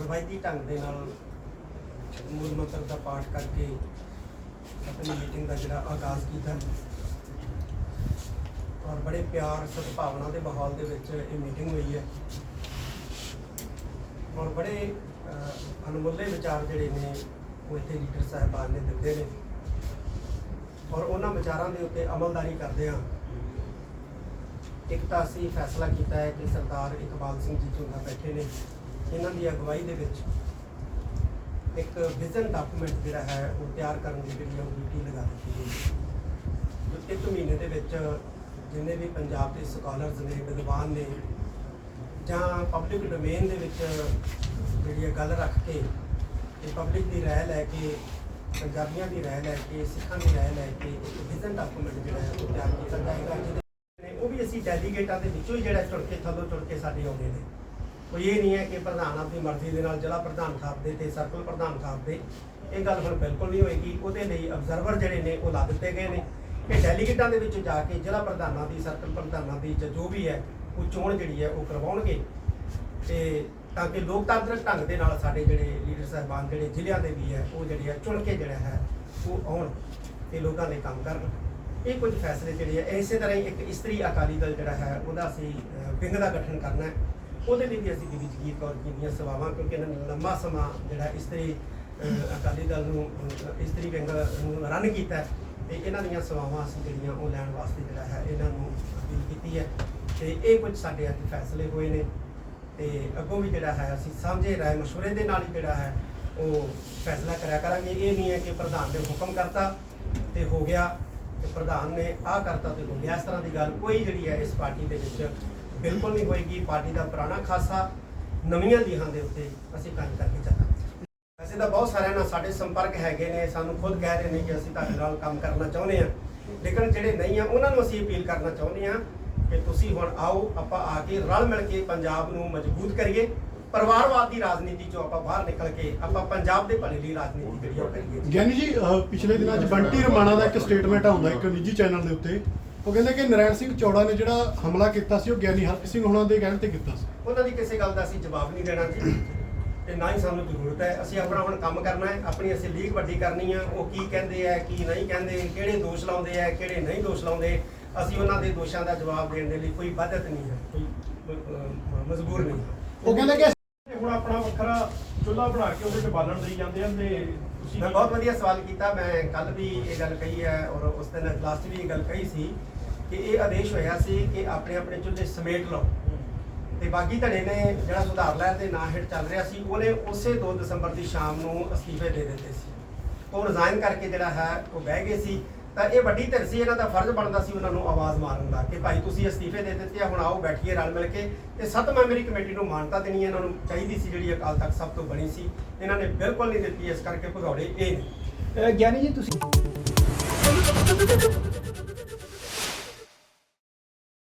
ਰਵਾਇਤੀ ਢੰਗ ਦੇ ਨਾਲ ਮੂਲ ਮੰਤਰ ਦਾ ਪਾਠ ਕਰਕੇ ਆਪਣੀ ਮੀਟਿੰਗ ਦਾ ਜਿਹੜਾ ਆਗਾਜ਼ ਕੀਤਾ। ਔਰ ਬੜੇ ਪਿਆਰ ਸਦਭਾਵਨਾ ਦੇ ਮਾਹੌਲ ਦੇ ਵਿੱਚ ਇਹ ਮੀਟਿੰਗ ਹੋਈ ਹੈ। ਔਰ ਬੜੇ ਅਹ, ਅਣਮੁੱਲੇ ਵਿਚਾਰ ਜਿਹੜੇ ਨੇ ਉਹ ਇੱਥੇ ਲੀਡਰ ਸਾਹਿਬਾਨ ਨੇ ਦਿੱਤੇ ਨੇ। ਔਰ ਉਹਨਾਂ ਵਿਚਾਰਾਂ ਦੇ ਉੱਤੇ ਅਮਲਦਾਰੀ ਕਰਦੇ ਹਾਂ। ਇੱਕ ਤਾਂ ਅਸੀਂ ਫੈਸਲਾ ਕੀਤਾ ਹੈ ਕਿ ਸਰਦਾਰ ਇਕਬਾਲ ਸਿੰਘ ਜੀ ਝੁੰਦਾ ਬੈਠੇ ਨੇ। ਇਹਨਾਂ ਦੀ ਅਗਵਾਈ ਦੇ ਵਿੱਚ ਇੱਕ ਵਿਜ਼ਨ ਡਾਕੂਮੈਂਟ ਜਿਹੜਾ ਹੈ ਉਹ ਤਿਆਰ ਕਰਨ ਦੀ ਜਿਹੜੀ ਉਹ ਡਿਊਟੀ ਲਗਾ ਦਿੱਤੀ ਗਈ ਹੈ। ਜੋ ਇੱਕ ਮਹੀਨੇ ਦੇ ਵਿੱਚ ਜਿੰਨੇ ਵੀ ਪੰਜਾਬ ਦੇ ਸਕਾਲਰਸ ਨੇ, ਵਿਦਵਾਨ ਨੇ ਜਾਂ ਪਬਲਿਕ ਡੋਮੇਨ ਦੇ ਵਿੱਚ ਜਿਹੜੀ ਇਹ ਗੱਲ ਰੱਖ ਕੇ ਤੇ ਪਬਲਿਕ ਦੀ ਰਾਏ ਲੈ ਕੇ, ਪੰਜਾਬੀਆਂ ਦੀ ਰਾਏ ਲੈ ਕੇ, ਸਿੱਖਾਂ ਦੀ ਰਾਏ ਲੈ ਕੇ ਇੱਕ ਵਿਜ਼ਨ ਡਾਕੂਮੈਂਟ ਜਿਹੜਾ ਹੈ ਉਹ ਤਿਆਰ ਕੀਤਾ ਜਾਏਗਾ। ਜਿਹਦੇ ਨੇ ਉਹ ਵੀ ਅਸੀਂ ਡੈਲੀਗੇਟਾਂ ਦੇ ਵਿੱਚੋਂ ਹੀ ਜਿਹੜਾ ਚੁਣ ਕੇ ਥੱਲੋਂ ਚੁਣ ਕੇ ਸਾਡੇ ਆਉਂਦੇ ਨੇ। ਕੋਈ ਇਹ ਨਹੀਂ ਹੈ ਕਿ ਪ੍ਰਧਾਨ ਆਪਣੀ ਮਰਜ਼ੀ ਦੇ ਨਾਲ ਜ਼ਿਲ੍ਹਾ ਪ੍ਰਧਾਨ ਸਾਹਿਬ ਦੇ ਤੇ ਸਰਕਲ ਪ੍ਰਧਾਨ ਸਾਹਿਬ ਦੇ। ਇਹ ਗੱਲ ਹੁਣ ਬਿਲਕੁਲ ਨਹੀਂ ਹੋਏਗੀ। ਉਹਦੇ ਲਈ ਅਬਜ਼ਰਵਰ ਜਿਹੜੇ ਨੇ ਉਹ ਲਾ ਦਿੱਤੇ ਗਏ ਨੇ। ਕਿ ਡੈਲੀਗੇਟਾਂ ਦੇ ਵਿੱਚ ਜਾ ਕੇ ਜ਼ਿਲ੍ਹਾ ਪ੍ਰਧਾਨਾਂ ਦੀ, ਸਰਕਲ ਪ੍ਰਧਾਨਾਂ ਦੀ ਜਾਂ ਜੋ ਵੀ ਹੈ, ਉਹ ਚੋਣ ਜਿਹੜੀ ਹੈ ਉਹ ਕਰਵਾਉਣਗੇ। ਤੇ ਤਾਂ ਕਿ ਲੋਕਤਾਂਤਰਿਕ ਢੰਗ ਦੇ ਨਾਲ ਸਾਡੇ ਜਿਹੜੇ ਲੀਡਰ ਸਾਹਿਬਾਨ ਜਿਹੜੇ ਜ਼ਿਲ੍ਹਿਆਂ ਦੇ ਵੀ ਹੈ, ਉਹ ਜਿਹੜੀ ਹੈ ਚੁਣ ਕੇ ਜਿਹੜਾ ਹੈ, ਉਹ ਆਉਣ ਤੇ ਲੋਕਾਂ ਲਈ ਕੰਮ ਕਰਨ। ਇਹ ਕੁਝ ਫੈਸਲੇ ਜਿਹੜੇ ਹੈ, ਇਸੇ ਤਰ੍ਹਾਂ ਹੀ ਇੱਕ ਇਸਤਰੀ ਅਕਾਲੀ ਦਲ ਜਿਹੜਾ ਹੈ, ਉਹਦਾ ਅਸੀਂ ਵਿੰਗ ਦਾ ਗਠਨ ਕਰਨਾ ਹੈ। ਉਹਦੇ ਲਈ ਵੀ ਅਸੀਂ ਬੀਬੀ ਜਗੀਰ ਕੌਰ ਜੀ ਦੀਆਂ ਸੇਵਾਵਾਂ, ਕਿਉਂਕਿ ਇਹਨਾਂ ਨੇ ਲੰਮਾ ਸਮਾਂ ਜਿਹੜਾ ਇਸਤਰੀ ਅਕਾਲੀ ਦਲ ਨੂੰ ਇਸਤਰੀ ਵਿੰਗ ਨੂੰ ਰਨ ਕੀਤਾ ਹੈ ਤੇ ਇਹਨਾਂ ਦੀਆਂ ਸੇਵਾਵਾਂ ਅਸੀਂ ਜਿਹੜੀਆਂ ਉਹ ਲੈਣ ਵਾਸਤੇ ਜਿਹੜਾ ਹੈ, ਇਹਨਾਂ ਨੂੰ ਅਪੀਲ ਕੀਤੀ ਹੈ। ਤੇ ਇਹ ਕੁਝ ਸਾਡੇ ਅੱਜ ਫੈਸਲੇ ਹੋਏ ਨੇ ਤੇ ਅੱਗੋਂ ਵੀ ਜਿਹੜਾ ਹੈ, ਅਸੀਂ ਸਾਂਝੇ ਰਾਏ ਮਸ਼ਵਰੇ ਦੇ ਨਾਲ ਹੀ ਜਿਹੜਾ ਹੈ, ਉਹ ਫੈਸਲਾ ਕਰਿਆ ਕਰਾਂਗੇ। ਇਹ ਨਹੀਂ ਹੈ ਕਿ ਪ੍ਰਧਾਨ ਨੇ ਹੁਕਮ ਕਰਤਾ ਤੇ ਹੋ ਗਿਆ ਤੇ ਪ੍ਰਧਾਨ ਨੇ ਆਹ ਕਰਤਾ ਤੇ ਹੋ ਗਿਆ। ਇਸ ਤਰ੍ਹਾਂ ਦੀ ਗੱਲ ਕੋਈ ਜਿਹੜੀ ਹੈ ਇਸ ਪਾਰਟੀ ਦੇ ਵਿੱਚ ਬਿਲਕੁਲ ਨਹੀਂ ਹੋਏਗੀ। ਪਾਰਟੀ ਦਾ ਪੁਰਾਣਾ ਖਾਸਾ ਨਵੀਆਂ ਲੀਹਾਂ ਦੇ ਉੱਤੇ ਅਸੀਂ ਕੰਮ ਕਰਕੇ ਚੱਲਾਂਗੇ। ਵੈਸੇ ਤਾਂ ਬਹੁਤ ਸਾਰਿਆਂ ਨਾਲ ਸਾਡੇ ਸੰਪਰਕ ਹੈਗੇ ਨੇ, ਸਾਨੂੰ ਖੁਦ ਕਹਿ ਰਹੇ ਨੇ ਕਿ ਅਸੀਂ ਤੁਹਾਡੇ ਨਾਲ ਕੰਮ ਕਰਨਾ ਚਾਹੁੰਦੇ ਹਾਂ। ਲੇਕਿਨ ਜਿਹੜੇ ਨਹੀਂ ਆ, ਉਹਨਾਂ ਨੂੰ ਅਸੀਂ ਅਪੀਲ ਕਰਨਾ ਚਾਹੁੰਦੇ ਹਾਂ ਕਿ ਤੁਸੀਂ ਹੁਣ ਆਓ, ਆਪਾਂ ਆ ਕੇ ਰਲ ਮਿਲ ਕੇ ਪੰਜਾਬ ਨੂੰ ਮਜ਼ਬੂਤ ਕਰੀਏ। ਪਰਿਵਾਰਵਾਦ ਦੀ ਰਾਜਨੀਤੀ ਚੋਂ ਆਪਾਂ ਬਾਹਰ ਨਿਕਲ ਕੇ ਆਪਾਂ ਪੰਜਾਬ ਦੇ ਭਲੇ ਲਈ ਰਾਜਨੀਤੀ ਕਰੀਏ। ਗਿਆਨੀ ਜੀ ਪਿਛਲੇ ਦਿਨਾਂ 'ਚ ਬੰਟੀ ਰਮਾਣਾ ਦਾ ਇੱਕ ਸਟੇਟਮੈਂਟ ਆਉਂਦਾ ਇੱਕ ਨਿੱਜੀ ਚੈਨਲ ਦੇ ਉੱਤੇ। ਉਹ ਕਹਿੰਦੇ ਕਿ ਨਰੈਣ ਸਿੰਘ ਚੌੜਾ ਨੇ ਜਿਹੜਾ ਹਮਲਾ ਕੀਤਾ ਸੀ ਉਹ ਗਿਆਨੀ ਹਰਪ੍ਰੀਤ ਸਿੰਘ ਹੋਣਾ ਦੇ ਕਹਿਣ ਤੇ ਕੀਤਾ ਸੀ। ਉਹਨਾਂ ਦੀ ਕਿਸੇ ਗੱਲ ਦਾ ਅਸੀਂ ਜਵਾਬ ਨਹੀਂ ਦੇਣਾ ਜੀ। ਤੇ ਨਾ ਹੀ ਸਾਨੂੰ ਜ਼ਰੂਰਤ ਹੈ। ਅਸੀਂ ਆਪਣਾ ਹੁਣ ਕੰਮ ਕਰਨਾ ਹੈ। ਆਪਣੀ ਅਸੀਂ ਲੀਗ ਵੱਡੀ ਕਰਨੀ ਆ। ਉਹ ਕੀ ਕਹਿੰਦੇ ਆ ਕੀ ਨਹੀਂ ਕਹਿੰਦੇ ਕਿਹੜੇ ਦੋਸ਼ ਲਾਉਂਦੇ ਆ ਕਿਹੜੇ ਨਹੀਂ ਦੋਸ਼ ਲਾਉਂਦੇ। ਅਸੀਂ ਉਹਨਾਂ ਦੇ ਦੋਸ਼ਾਂ ਦਾ ਜਵਾਬ ਦੇਣ ਦੇ ਲਈ ਕੋਈ ਬਾਧਤ ਨਹੀਂ ਹੈ। ਕੋਈ ਅਹ, ਮਜਬੂਰ ਨਹੀਂ ਉਹ ਕਹਿੰਦੇ ਕਿ ਹੁਣ ਆਪਣਾ ਵੱਖਰਾ ਚੁੱਲ੍ਹਾ ਬਣਾ ਕੇ ਉਹਦੇ 'ਚ ਬਾਲਣ ਦੇਈ ਜਾਂਦੇ ਹਨ ਤੇ ਤੁਸੀਂ ਮੈਂ ਬਹੁਤ ਵਧੀਆ ਸਵਾਲ ਕੀਤਾ। ਮੈਂ ਕੱਲ ਵੀ ਇਹ ਗੱਲ ਕਹੀ ਹੈ ਔਰ ਉਸ ਦਿਨ ਲਾਸਟ ਵੀ ਇਹ ਗੱਲ ਕਹੀ ਸੀ ਕਿ ਇਹ ਆਦੇਸ਼ ਹੋਇਆ ਸੀ ਕਿ ਆਪਣੇ ਆਪਣੇ ਚੁੱਲ੍ਹੇ ਸਮੇਟ ਲਓ। ਤੇ ਬਾਗੀ ਧੜੇ ਨੇ ਜਿਹੜਾ ਸੁਧਾਰ ਲਹਿਰ ਦੇ ਨਾਂ ਹੇਠ ਚੱਲ ਰਿਹਾ ਸੀ, ਉਹਨੇ ਉਸੇ 2 ਦਸੰਬਰ ਦੀ ਸ਼ਾਮ ਨੂੰ ਅਸਤੀਫੇ ਦੇ ਦਿੱਤੇ ਸੀ। ਉਹ ਰਿਜ਼ਾਈਨ ਕਰਕੇ ਜਿਹੜਾ ਹੈ, ਉਹ ਬਹਿ ਗਏ ਸੀ। ਤਾਂ ਇਹ ਵੱਡੀ ਧਿਰ ਸੀ, ਇਹਨਾਂ ਦਾ ਫਰਜ਼ ਬਣਦਾ ਸੀ ਉਹਨਾਂ ਨੂੰ ਆਵਾਜ਼ ਮਾਰਨ ਦਾ ਕਿ ਭਾਈ ਤੁਸੀਂ ਅਸਤੀਫੇ ਦੇ ਦਿੱਤੇ ਆ, ਹੁਣ ਆਓ ਬੈਠੀਏ ਰਲ ਮਿਲ ਕੇ। ਤੇ ਸੱਤ ਮੈਂਬਰੀ ਕਮੇਟੀ ਨੂੰ ਮਾਨਤਾ ਦੇਣੀ ਇਹਨਾਂ ਨੂੰ ਚਾਹੀਦੀ ਸੀ, ਜਿਹੜੀ ਅਕਾਲ ਤਖਤ ਸਭ ਤੋਂ ਬਣੀ ਸੀ। ਇਹਨਾਂ ਨੇ ਬਿਲਕੁਲ ਨਹੀਂ ਦਿੱਤੀ, ਇਸ ਕਰਕੇ ਭਗੌੜੇ ਇਹ ਨੇ। ਗਿਆਨੀ ਜੀ, ਤੁਸੀਂ